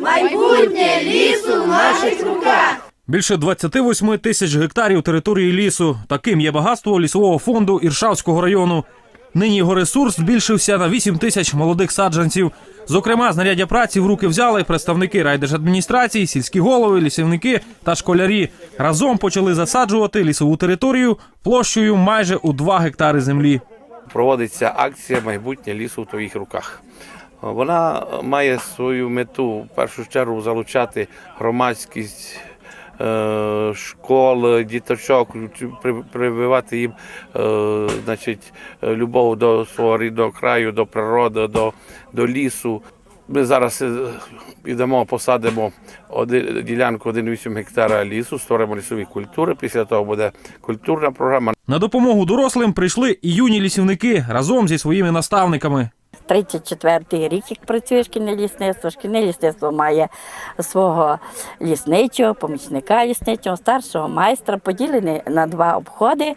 Майбутнє лісу в наших руках. Більше 28 тисяч гектарів території лісу. Таким є багатство лісового фонду Іршавського району. Нині його ресурс збільшився на 8 тисяч молодих саджанців. Зокрема, знаряддя праці в руки взяли представники райдержадміністрації, сільські голови, лісівники та школярі. Разом почали засаджувати лісову територію площею майже у 2 гектари землі. проводиться акція Майбутнє лісу в твоїх руках. Вона має свою мету в першу чергу залучати громадськість е, школ, діточок, при- прививати їм е, значить, е, любов до свого рідного краю, до природи, до, до лісу. Ми зараз е, йдемо, посадимо один, ділянку 1,8 гектара лісу, створимо лісові культури. Після того буде культурна програма. На допомогу дорослим прийшли і юні лісівники разом зі своїми наставниками. 34-й рік, як працює шкільне лісництво. Шкільне лісництво має свого лісничого, помічника лісничого, старшого майстра, поділений на два обходи.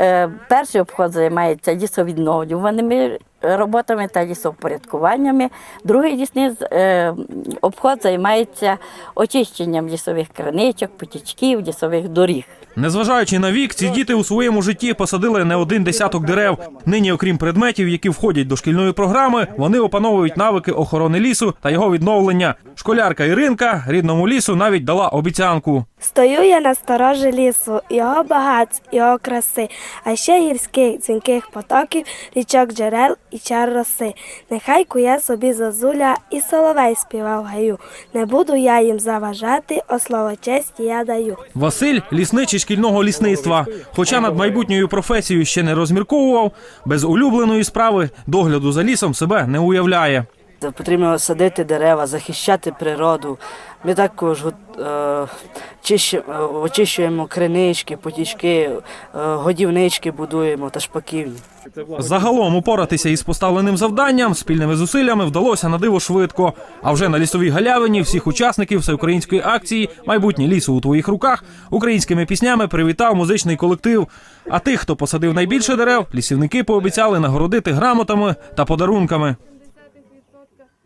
Е, Перший обход займається лісовідновлюваними роботами та лісовпорядкуваннями. Другий лісний е, обход займається очищенням лісових краничок, потічків, лісових доріг. Незважаючи на вік, ці діти у своєму житті посадили не один десяток дерев. Нині, окрім предметів, які входять до шкільної програми, вони опановують навики охорони лісу та його відновлення. Школярка Іринка рідному лісу навіть дала обіцянку. Стою я на сторожі лісу, його багатств, його краси, а ще гірських дзвінких потоків, річок джерел і чар роси. Нехай кує собі зозуля і соловей співав гаю. Не буду я їм заважати, о слово честь я даю. Василь лісничий шкільного лісництва. Хоча над майбутньою професією ще не розмірковував, без улюбленої справи догляду за лісом себе не уявляє. Потрібно садити дерева, захищати природу. Ми також е, е, очищуємо кринички, потічки, е, годівнички будуємо та шпаківні. Загалом упоратися із поставленим завданням спільними зусиллями вдалося на диво швидко. А вже на лісовій галявині всіх учасників всеукраїнської акції Майбутнє лісу у твоїх руках українськими піснями привітав музичний колектив. А тих, хто посадив найбільше дерев, лісівники пообіцяли нагородити грамотами та подарунками.